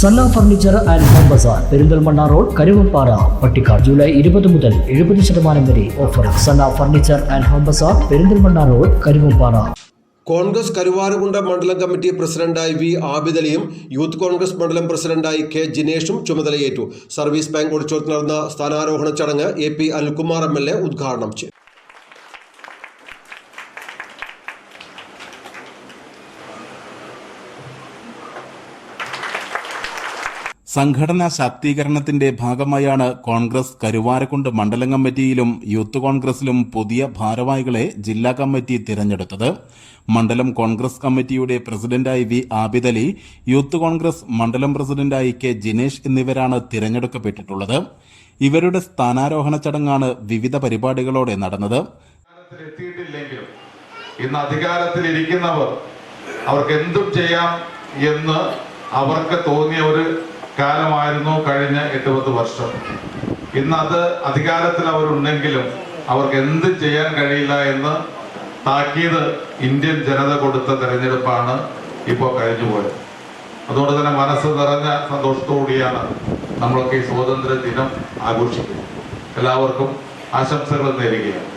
Sanna furniture and home bazaar Perinthalmanna road Karuvappara Pattikkad July ഇരുപത് മുതൽ എഴുപത് ശതമാനം വരെ offer Sanna furniture and home bazaar Perinthalmanna road Karuvappara Congress Karuvarakundu മണ്ഡലം committee പ്രസിഡന്റായി V ആബിദലിയും youth Congress മണ്ഡലം പ്രസിഡന്റായി കെ ജിനേഷും ചുമതലയേറ്റു. സർവീസ് ബാങ്ക് ഒളിച്ചോത്ത് നടന്ന സ്ഥാനാരോഹണ ചടങ്ങ് A P Anilkumar M L A ഉദ്ഘാടനം ചെയ്തു. സംഘടനാ ശാക്തീകരണത്തിന്റെ ഭാഗമായാണ് കോൺഗ്രസ് കരുവാരക്കുണ്ട് മണ്ഡലം കമ്മിറ്റിയിലും യൂത്ത് കോൺഗ്രസിലും പുതിയ ഭാരവാഹികളെ ജില്ലാ കമ്മിറ്റി തിരഞ്ഞെടുത്തത്. മണ്ഡലം കോൺഗ്രസ് കമ്മിറ്റിയുടെ പ്രസിഡന്റായി വി ആബിദലി യൂത്ത് കോൺഗ്രസ് മണ്ഡലം പ്രസിഡന്റായി കെ ജിനേഷ് എന്നിവരാണ് തിരഞ്ഞെടുക്കപ്പെട്ടിട്ടുള്ളത്. ഇവരുടെ സ്ഥാനാരോഹണ ചടങ്ങാണ് വിവിധ പരിപാടികളോടെ നടന്നത്. ഇന്ന് അധികാരത്തിലിരിക്കുന്നവർ അവർക്ക് എന്തും ചെയ്യാം എന്ന് അവർക്ക് തോന്നിയ ഒരു കാലമായിരുന്നു കഴിഞ്ഞ എട്ട് പത്ത് വർഷം. ഇന്ന് അത് അധികാരത്തിൽ അവരുണ്ടെങ്കിലും അവർക്ക് എന്ത് ചെയ്യാൻ കഴിയില്ല എന്ന് താക്കീത് ഇന്ത്യൻ ജനത കൊടുത്ത തെരഞ്ഞെടുപ്പാണ് ഇപ്പോൾ കഴിഞ്ഞുപോയത് അതുകൊണ്ട് തന്നെ മനസ്സ് നിറഞ്ഞ സന്തോഷത്തോടെയാണ് നമ്മളൊക്കെ ഈ സ്വാതന്ത്ര്യ ദിനം ആഘോഷിക്കുന്നത്. എല്ലാവർക്കും ആശംസകൾ നേരുകയാണ്.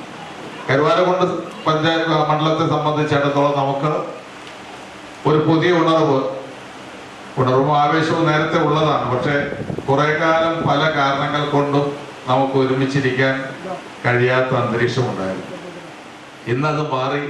കരുവാരക്കുണ്ട് പഞ്ചായത്ത് മണ്ഡലത്തെ സംബന്ധിച്ചിടത്തോളം നമുക്ക് ഒരു പുതിയ ഉണർവ് ഉണർവും ആവേശവും നേരത്തെ ഉള്ളതാണ്. പക്ഷെ കുറെ കാലം പല കാരണങ്ങൾ കൊണ്ടും നമുക്ക് ഒരുമിച്ചിരിക്കാൻ കഴിയാത്ത അന്തരീക്ഷം ഉണ്ടായിരുന്നു ഇന്നത് മാറി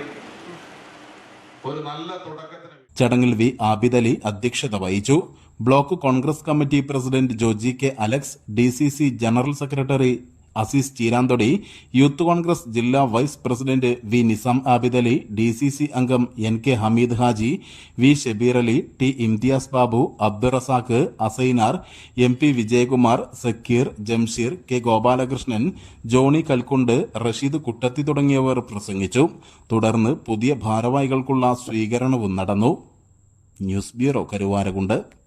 ഒരു നല്ല തുടക്കത്തിന് ചടങ്ങിൽ വി ആബിദലി അധ്യക്ഷത വഹിച്ചു. Block Congress committee president Joji K Alex D C C general secretary Azeez Cheeranthodi youth Congress ജില്ലാ vice president V Nizam Abidali D C C അംഗം N K Hameed Haji V Shabeer Ali T Imthiyas Babu Abdurazak Asainar M P Vijayakumar Zakir Jamsheer K Gopalakrishnan Johnny Kalkundu Rasheed Kuttathi തുടങ്ങിയവർ പ്രസംഗിച്ചു. തുടർന്ന് പുതിയ ഭാരവാഹികൾക്കുള്ള സ്വീകരണവും നടന്നു. News bureau Karuvarakundu.